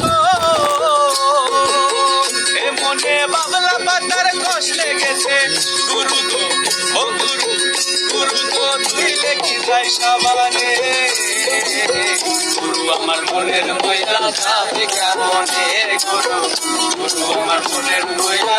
গো। এ মনে বাবলা পাতার কষ লেগেছে। গুরু গো ও গুরু গুরু আমার মনের ময়লা যাবে কেমনে গুরু আমার মনের ময়লা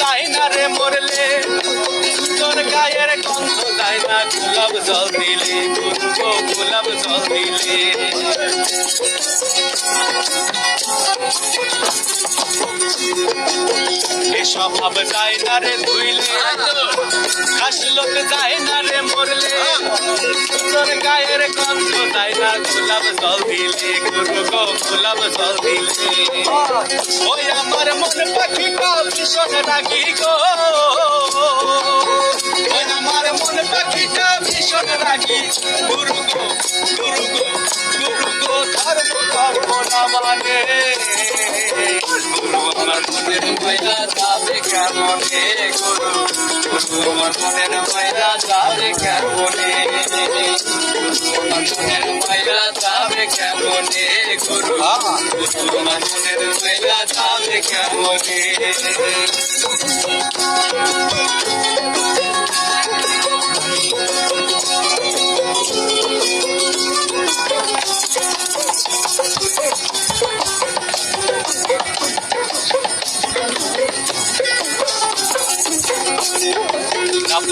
যায় না রে মরলে। তোর গায়ের গন্ধ যায় না, গোলাপ জল দিলে গোলাপ জল দিলে। এসব ভাব যায় না রে ধুইলে। হাসি লোকে যায় না রে মরলে। তোর গায়ের গন্ধ যায় না, গোলাপ জল দিলে গুরু গো গোলাপ জল দিলে। ওই আমার মন পাখিটা ভীষণ রাগি গো। ওই আমার মন পাখিটা ভীষণ রাগি। গুরু গো গুরু গো গুরু গো ধর্ম কর্ম না মানে গুরু আমার মনে ময়লা যাবে কেমনে গুরু গুরু আমার মনের ময়লা যাবে কেমনে আমার মনের ময়লা যাবে কেমনে গুরু গুরু আমার মনের ময়লা যাবে কেমনে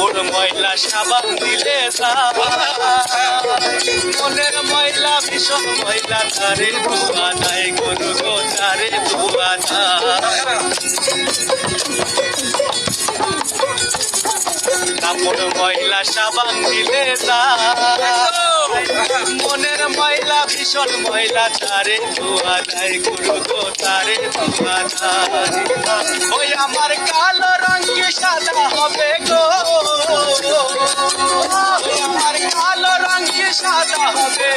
কাপড় ময়লা সাবান দিলে। মনের ময়লা ভীষণ ময়লা তারে ধোয়া যায় গরু গো তারে যায় কাপড় ময়লা সাবান দিলে। মনের ময়লা ভীষণ ময়লা তারে ধোয়া যায় গরু গো তারে ধোয়া যায় ওই আমার কালো রঙে সাদা হবে গো হবে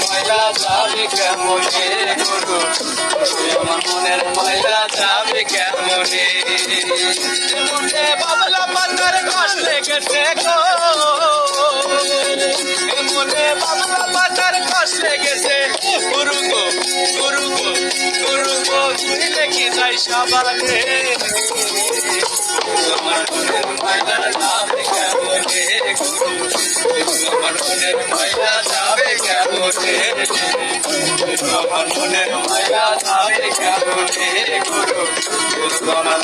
ময়লা যাবে কেমনে গুরু মনের ময়লা যাবে কেমনে মনে বাবলা পাতার কষ লেগেছে গো বাবলা পাতার কষ লেগেছে গুরু লেখি যাই সাবানে আমার মনের ময়লা যাবে কেমনে আমার